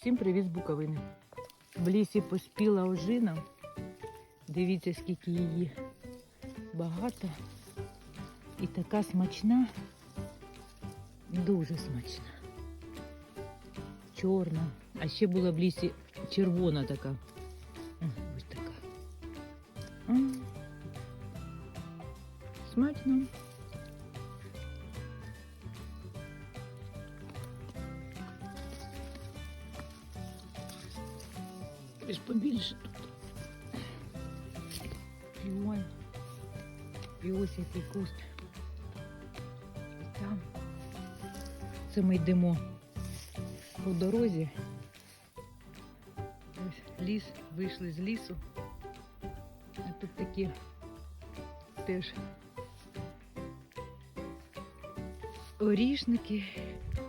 Всім привіт з Буковини. В лісі поспіла ожина. Дивіться, скільки її багато. І така смачна, дуже смачна. Чорна. А ще була в лісі червона така. Ось така. Смачно. Лиш побільше тут. І ой. І ось який куст. І там. Це ми йдемо по дорозі. Ось ліс, вийшли з лісу. А тут такі теж орішники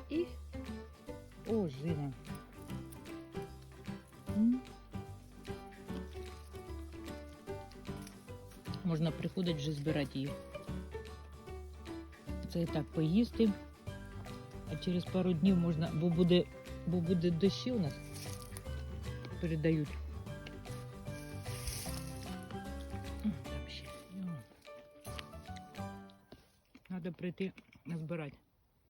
і ожина. Можна приходити вже збирати її. Це і так поїсти. А через пару днів можна, бо буде, бо буде дощі у нас передають. Треба прийти збирати.